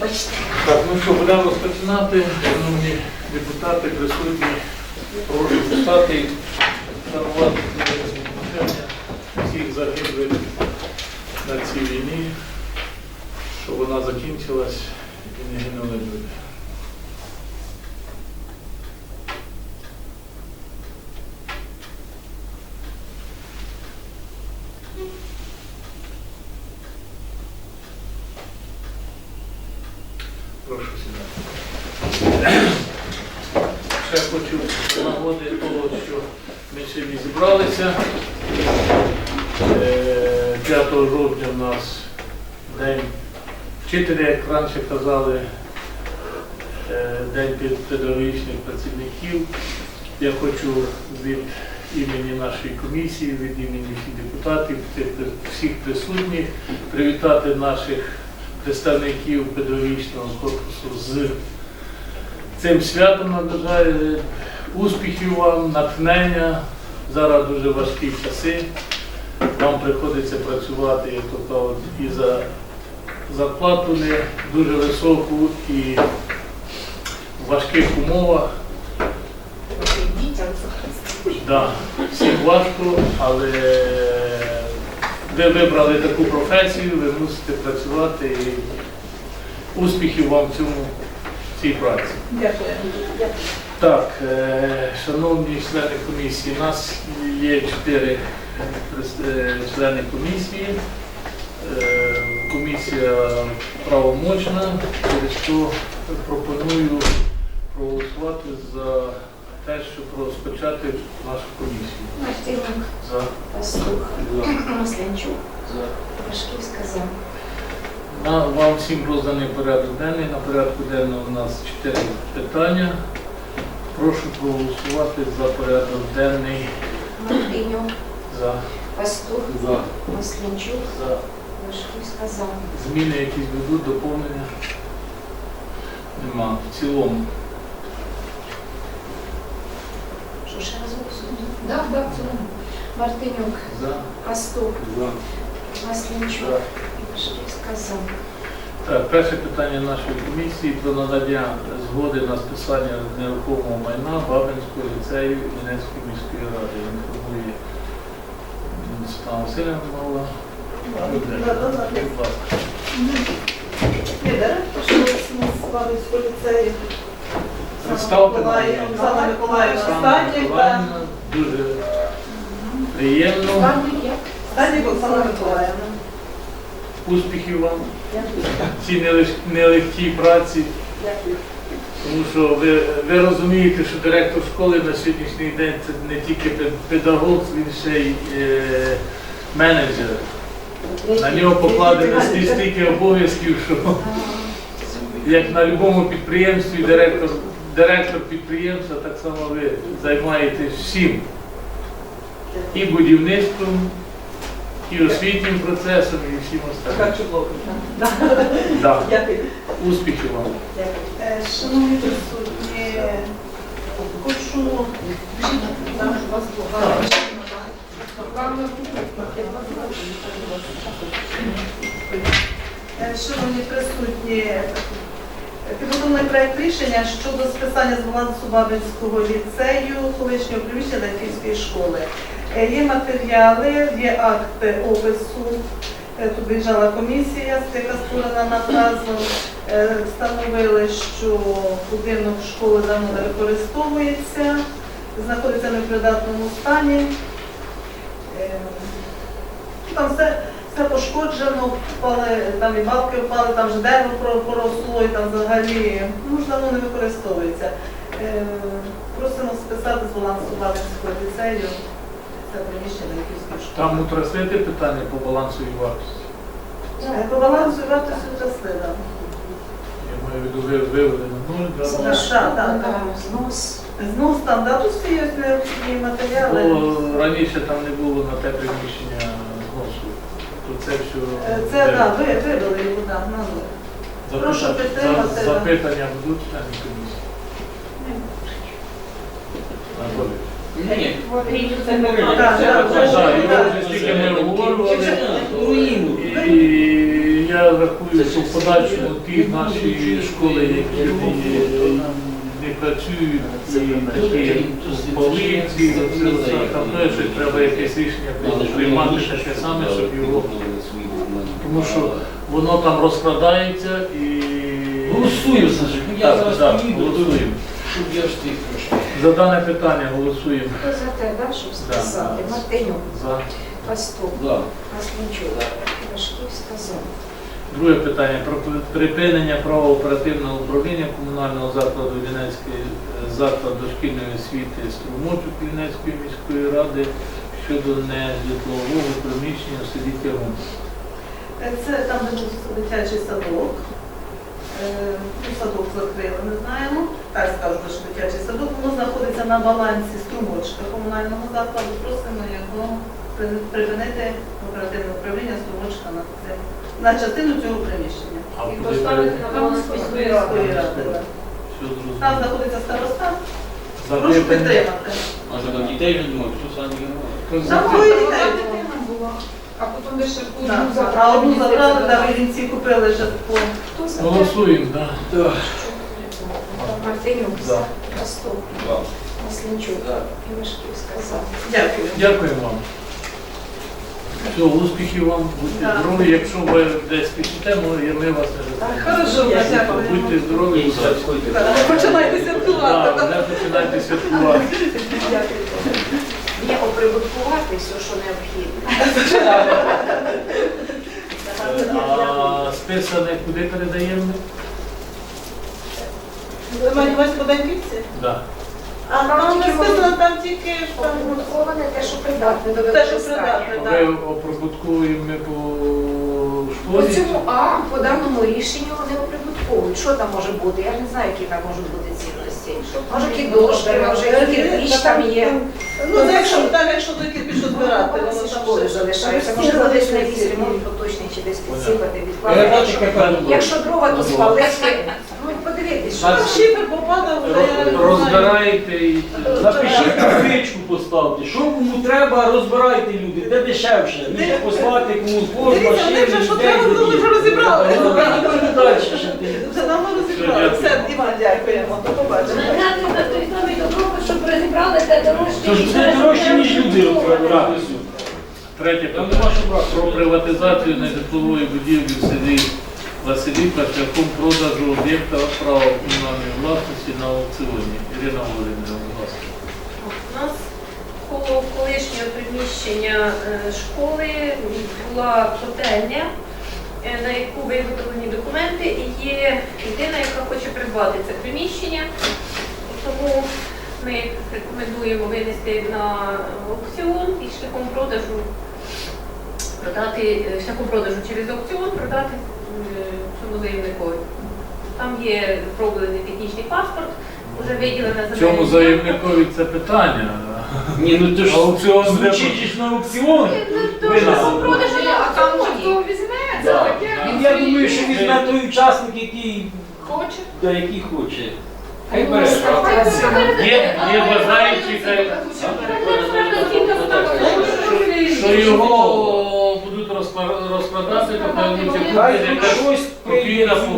Вибачте. Так, ну що, будемо розпочинати. Шановні депутати, присутні, прошу встати навчання всіх загиблих на цій війні, щоб вона закінчилась і не гинули люди. Прошу сідати. Ще хочу нагоди того, що ми сьогодні зібралися. Е, 5 жовтня у нас день вчителя, як раніше казали, е, День педагогічних працівників. Я хочу від імені нашої комісії, від імені всіх депутатів, всіх присутніх привітати наших представників педагогічного корпусу з цим святом набажаю успіхів вам, натхнення. Зараз дуже важкі часи. Вам приходиться працювати, як то кажуть, і за зарплату не дуже високу, і в важких умовах. Да, всім важко, але ви вибрали таку професію, ви мусите працювати і успіхів вам в цьому в цій праці. Дякую. Так, е, шановні члени комісії, у нас є чотири е, члени комісії. Е, Комісія правомочна, через що пропоную проголосувати за те, щоб розпочати нашу комісію. Мартинок, За, Пастух, за, Маслянчук, за. Пашківська за. На- Вам всім розданий порядок денний. На порядку денному у нас чотири питання. Прошу проголосувати за порядок денний. Мартинюк, За, Пастух, за, Маслянчук, за. Пашківська за. Зміни якісь ведуть, доповнення? Нема. В цілому. Ще раз? Да, да, в цілому. Мартинюк, За. Пастух, За. За. Так, перше питання нашої комісії про надання згоди на списання нерухомого майна Бабинського ліцею Вінницької міської ради. Інформує Світлана Васильівна мова. Будь ласка. Директор, що у нас Славівського ліцею. Представте. Оксана Миколаївна Дуже приємно. Стадник Оксана Миколаївна. Успіхів вам цій нелегкій праці. Дякую. Тому що ви, ви розумієте, що директор школи на сьогоднішній день це не тільки педагог, він ще й е, менеджер. На нього покладено стільки обов'язків, що як на будь-якому підприємстві директор, директор підприємства, так само ви займаєтесь всім. І будівництвом, і освітнім процесом, і всім останнім. чудова. Да. Дякую. Успіхів вам. Е, Шановні присутні, хочу... У вас була. Е, Шановні присутні, підготовлений проект рішення щодо списання з балансу Бабинського ліцею колишнього приміщення Латівської школи. Е, Є матеріали, є акти опису. Е, Тут виїжджала комісія, яка створена наказом. Е, Встановили, що будинок школи давно не використовується, знаходиться в непридатному стані. Е, Там все, все пошкоджено, впали, там і балки впали, там вже дерево поросло, і там взагалі ну, ж давно не використовується. Е, Просимо списати з балансу Бабинського ліцею це приміщення Львівської школи. Там утраслити питання по балансу і вартості. Е, По балансу і вартості частина. Я маю в виду ви вивели на нуль, да? Так, так, так. Знос. Знос там, да, тут всі є необхідні матеріали. Бо раніше там не було на те приміщення. Це все. Е, Це так, ви вивели його, так, на нуль. Запита- прошу підтримати, за- Запитання будуть члени комісії. Анатолій. Ні, Так, так, Так, вже- його вже стільки ми обговорювали. руїну. І я рахую, що в подальшому ті наші школи, які не, не працюють, і такі полиці, там теж треба якесь рішення приймати таке саме, щоб його. Тому що воно там розкладається і. Голосуємо, Саша. Ну, Я Так, зараз так, поїду, голосуємо. щоб я встиг трошки. За дане питання голосуємо. Хто за те, да, щоб списати? Да. Мартинюк, За. Пастух, Да. Маслінчук, Івашківська за. Друге питання про припинення права оперативного управління комунального закладу Вінницький е, заклад дошкільної освіти Струмочок Вінницької міської ради щодо нежитлового приміщення в селі Тягун. Це там, де був дитячий садок. Е, ну, Садок закрили, не знаємо. Так скажу, що дитячий садок. Воно знаходиться на балансі струмочка комунального закладу. Просимо його припинити оперативне управління струмочка на це на частину цього приміщення. І поставити на баланс міської ради. Там знаходиться староста. Прошу підтримати. Може там дітей немає, що самі немає. Хто а потім Да, одну А забрали. одну забрали, да, в Іллінці купили житло. Хто за те? Голосуємо, так. Мартинюк, За. Да. Маслінчук, За. Івашківська за. Дякую. Дякую вам. Все, успіхів вам, будьте Да. здорові. Якщо ви десь підете, ми ми вас не. Хорошо, дякую. Будьте здорові, удачі. Починайте святкувати. Так, вже починайте святкувати. Дякую. Оприбуткувати все, що необхідно. А списане куди передаємо? Ви маєте увазі Богданківці? А там не списано, там тільки Оприбутковане те, що придатне до те, що використання. придатне, так. ми по По школі. цьому А по даному рішенню вони. Що там може бути? Я ж не знаю, які там можуть бути цінності. Може, кідошки, може, кирпіч там є. Ну, якщо там, якщо до кирпіч збирати, Воно воно там школи все. залишаються. Можливо, десь на якийсь ремонт поточний чи десь підсипати, відкладати. Якщо- Якщо дрова, то спалити. Ну, що вже я не знаю. Розбираєте і Запишіть табличку, поставте. Що кому треба, розбирайте люди, де дешевше. Ніж послати комусь пост, Дивіться, вони вже що треба, вони вже розібрали. Ну, далі ще ти. Вже давно розібрали. Все, Іван, дякуємо. До побачення. Наняти той самий добро, щоб розібрали те дорожче. Тож це дорожче, ніж люди розбирати. третє Там питання. нема що брати. Про приватизацію нежитлової будівлі в селі Василівка шляхом продажу об'єкта права комунальної власності на аукціоні. Ірина Володимирівна, будь ласка. У нас коло колишнього приміщення е, школи була котельня, е, на яку виготовлені документи, і є людина, яка хоче придбати це приміщення. Тому ми рекомендуємо винести на аукціон і шляхом продажу продати е, шляхом продажу через аукціон продати заявникові. Там є зроблений технічний паспорт, вже виділена В Чому заявникові це питання? Ні, ну то ж Аукціон звучить ж на аукціоні. Ну, то аукціоні. Ну, Я думаю, що візьме той учасник, який, Хоче. да, який хоче. Хай Ну, бере. Є, є бажаючі, хай- що його розкладати, то хай щось копійна Якщо-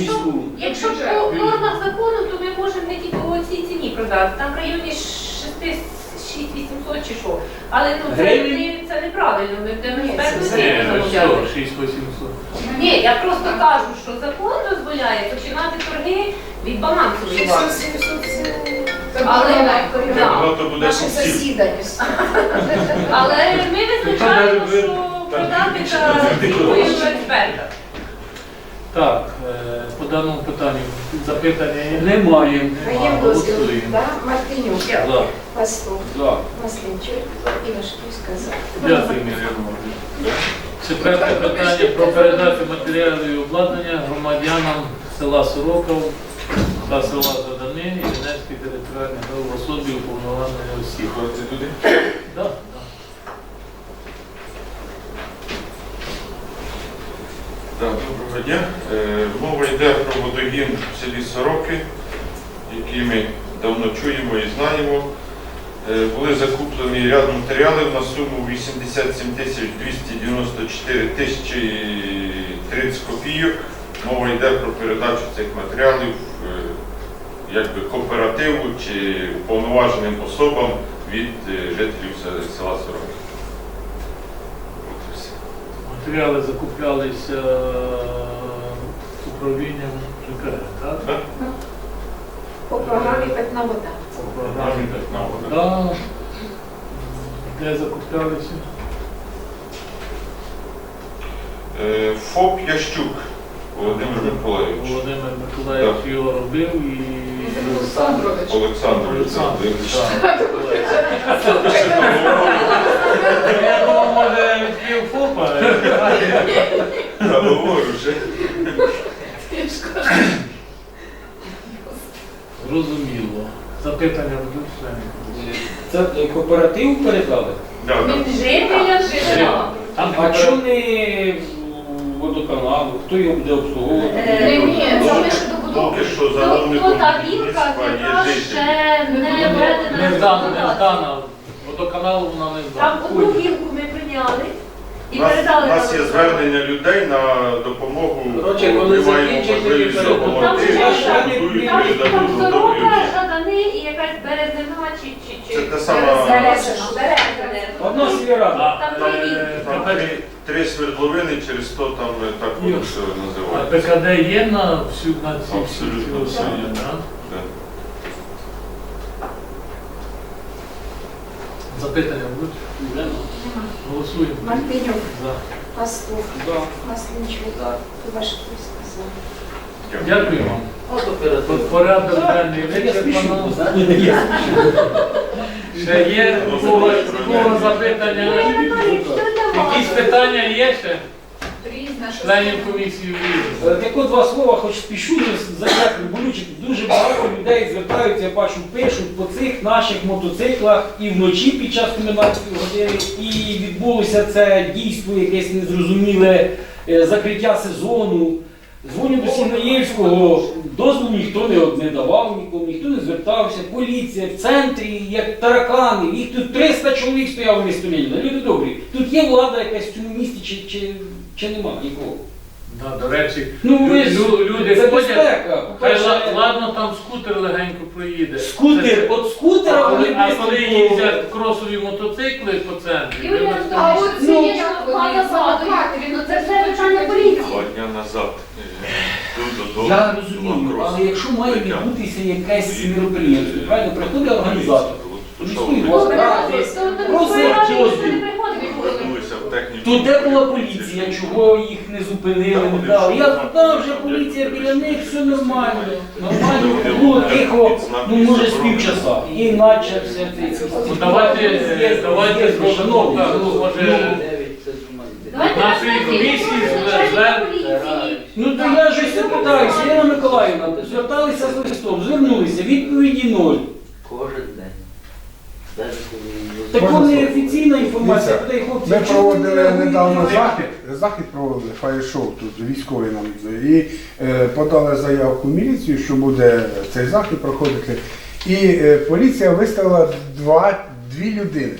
міську. Якщо по нормах закону, то ми можемо не тільки по цій ціні продати. Там в районі 6-800 чи що. Але ну, це, Гривень? не- це неправильно. Ми будемо Ні, замовляти. що, 6800. Ні, я просто кажу, що закон дозволяє починати торги від балансової варти. Але, да. Багато буде Наше сусід. засідання. Але ми визначаємо, що продати та експерта. Так, е, по даному питанню запитання є? Немає. Даємо дозвіл. Голосуємо. Да? Мартинюк, За. Пастух, Да. Маслінчук, Івашківська за. Дякую, Володимирівна. Четверте питання про передачу матеріалів і обладнання громадянам села Сороков та села Задани і Вінецької територіальної особі уповноваженої осіб. Туди? Так, доброго дня. Е, Мова йде про водогін в селі Сороки, який ми давно чуємо і знаємо. Е, Були закуплені ряд матеріалів на суму 87 тисяч 294 тисячі копійок. Мова йде про передачу цих матеріалів е, якби кооперативу чи повноваженим особам від жителів села Сороки. Матеріали закуплялися управлінням ЖКГ, так? Так? По програмі питна вода. По програмі. Питна вода. Да. Де закуплялися? Е, ФОП Ящук Володимир Миколаївич. Володимир Миколаївич його робив і Олександрович. Олександр Олександр. Олександрович. Я думав, може відкрив ФОПа. Я говорю вже. Зрозуміло. Запитання будуть членів. Це е, кооператив передали? Да, да. Від жителя. Там А чому не водоканалу? Хто його буде обслуговувати? Е, Ні, ні, це ми ще добудовуємо. Поки що замовником Тобто та вілка, будівництва яка є ще не не введена. здана, не експлуатацію. здана. Водоканалу вона не Там одну гілку ми прийняли і У нас, передали у нас є звернення людей на допомогу. Коротше, коли Ми маємо можливість допомогти. Там Ти ще там, не- там, там дадуть сорока, готові. жадани і якась березнина чи чи Це чи те саме. Березина. сільрада. Там три Там три, три свердловини, через то там е, так воно все А називається. ПКД є на всю на всі Абсолютно всі все основи, є. да? Да. Запитання будуть? Голосуємо. Мартинюк. Пастух, Да. Маслінчук, Івашківська за. Дякую. Дякую вам. От оперативно. От порядок денний Я спішу, вичерпано. Ще є кого запитання? Якісь питання є ще? Членів комісії. Е, Так от два слова, хоч спішу заняти болюче. Дуже багато людей звертаються, я бачу, пишуть по цих наших мотоциклах і вночі під час комендантської години, і відбулося це дійство якесь незрозуміле е, закриття сезону. Дзвоню до Сігнаєвського, дозволу ніхто не, не давав нікому, ніхто не звертався, поліція в центрі, як таракани, їх тут 300 чоловік стояло в місто Леніна. Люди добрі, тут є влада якась в цьому місті чи, чи, чи нема нікого? Да, до речі, Ну ви ж лю- люди це ходять. безпека. Хай ладно, там скутер легенько проїде. Скутер, от скутера вони а коли їздять кросові мотоцикли по центрі, Юрій А от Ну, ці я як два вони назад, самокати, ну, це все дня назад. е, додому, Я розумію, але якщо має відбутися якесь мероприємство, правильно, приходить організатор. Ну, то там де була поліція, чого їх не зупинили, не дали? Я туди вже поліція біля них, все нормально. Нормально, було тихо, ну може з півчаса. І наче все це. Ну, давайте, е, давайте ну, може, Нашої комісії поліції. Ну то я ж все питаюся, Ірина Миколаївна, зверталися з листом, звернулися, відповіді ноль. Кожен день. Так вони офіційна інформація, Дивіться, куди хлопці. Ми чому проводили не недавно захід, захід проводили фаєр-шоу тут, військові нам і е, подали заявку в міліцію, що буде цей захід проходити. І е, поліція виставила два, дві людини.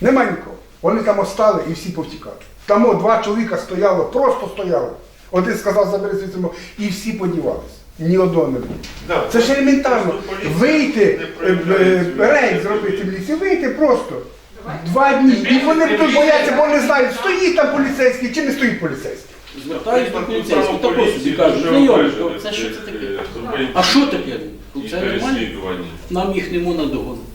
Нема нікого. Вони там остали і всі повтікали. Там два чоловіка стояло, просто стояло. Один сказав, забери звідси, і всі подівалися. Ні одного не було. Да. Це ж елементарно. Поліція Вийти, не е, е, рейд зробити в лісі, вийти просто. Два дні. І вони тут бояться, бо вони знають, стоїть там поліцейський чи не стоїть поліцейський. Звертаюсь до поліцейського, Право тако собі кажуть, знайомі, це що це таке? А що таке? Це нормально? Нам їх не можна догонити.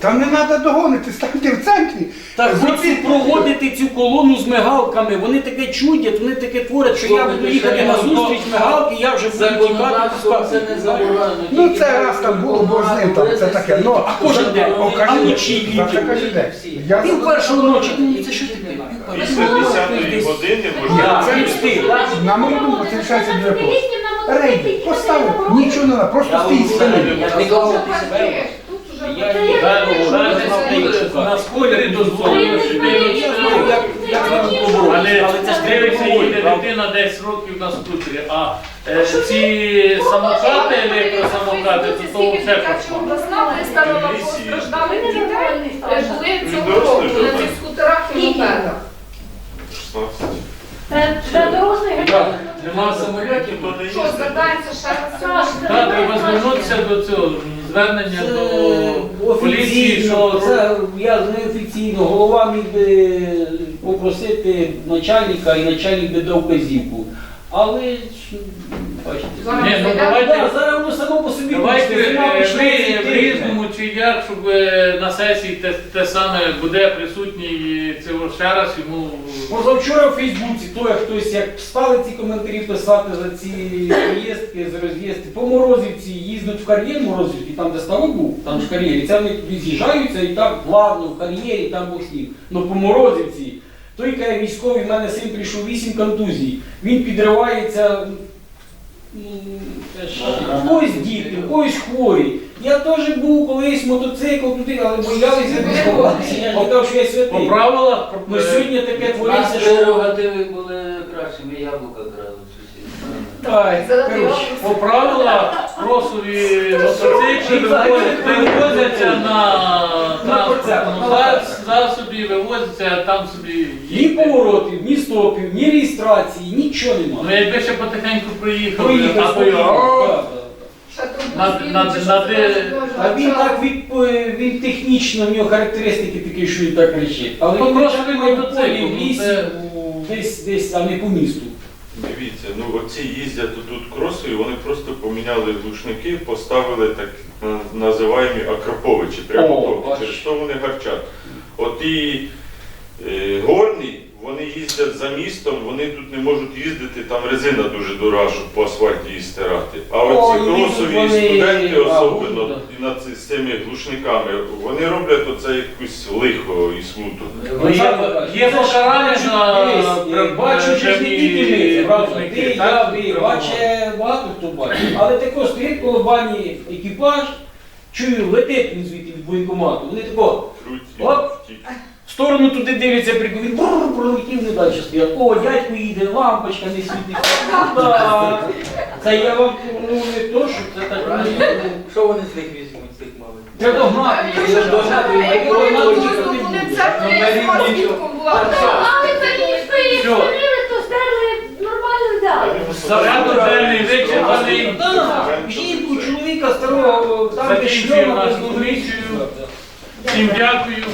Там не треба догонити, станьте в центрі. Так хочу проводити цю колону з мигалками, вони таке чудять, вони таке творять, що я буду їхати на зустріч мигалки, я вже буду тікати. Це не заборонено. Ну це раз там було, бо з ним там, це таке. Ну, А кожен день? А вночі. Я Пів першого ночі, це що таке? Після 10-ї години можна це не. На мою думку, це лишається дуже просто. Рейди, поставив, нічого не треба, просто Я стій. Я не на спойлері дозволено. Але, це ж дивиться, їде дитина 10 років на скутері, а е, ці самокати, електросамокати, то все пішло. обласна виставила дітей, е, були Ну, цього дорослі року вже на так. цих скутерах і мопедах. 16. Це для дорослих Так. Нема самолітів, то не Що, звертаємося ще раз? Так, треба звернутися до цього звернення до поліції, що це я неофіційно. Голова міг би попросити начальника і начальник би дав вказівку. Але Ні, ну давайте- Да, зараз воно само по собі Давайте е, ви в різному чи як, щоб е, на сесії те, те саме буде присутній е, цього ще раз йому. Позавчора в Фейсбуці, то як хтось як стали ці коментарі писати за ці поїздки з роз'їзди. По Морозівці їздять в кар'єр Морозівці, там де ставок був, там ж кар'єр, і це вони туди з'їжджаються і так плавно в кар'єрі, там Бог з ним. Ну по Морозівці, той каже військовий, в мене син прийшов 8 контузій. Він підривається. В когось діти, в когось хворі. Я теж був колись мотоцикл туди, але боялися військоватися. Я ж казав, що я По правилах Ну сьогодні таке твориться, що були яблука сусідів. Так, коротше. по правилах кросові мотоцикли вивозять- вивозяться на транспортному на зас- засобі, вивозяться, а там собі Ні поворотів, ні стопів, ні реєстрації, нічого Ну немає. якби ще потихеньку проїхали, Проїхав а то спокійно. Так, А він так від, він технічно, в нього характеристики такі, що він так кричить. Але Ну, він просто він мотоцикл, полі, в ну, лісі, це- у- десь, десь, а не по місту. Дивіться, ну оці їздять тут кросові, вони просто поміняли глушники, поставили так називаємо Акроповичі, прямо О, через то вони гарчать. От і е, горні, вони їздять за містом, вони тут не можуть їздити, там резина дуже дорога, щоб по асфальті її стирати. А оці і кросові вони- студенти а, особливо і над ці- з цими глушниками, вони роблять оце якусь лихо і смуту. Ну, є, є покарання Бачу, ж не тільки ми. Ти, я, ви, бачить багато хто бачить. Але тако стоїть коло бані екіпаж, чую, летить він звідти від воєнкомату. Вони тако, Круть і Оп. втік. Сторону туди дивиться, прикол, він бррр, пролетів, не далі стоять. О, дядько їде, лампочка не світить. Ну, да. Це я вам ну, не то, що це так не ну, Що вони з них візьмуть, цих малих? Треба догнати. Це ж догнати, і Вони вони це Ну, не Марі, з нічого. масківком була. Але конечно, їх Всьо. стелили, то стерли, нормально взяли. Порядок денний вичерпаний. Да, Жінку, чоловіка старого, там де Закінчуємо шльома, комісію. комісію. Всім дякую.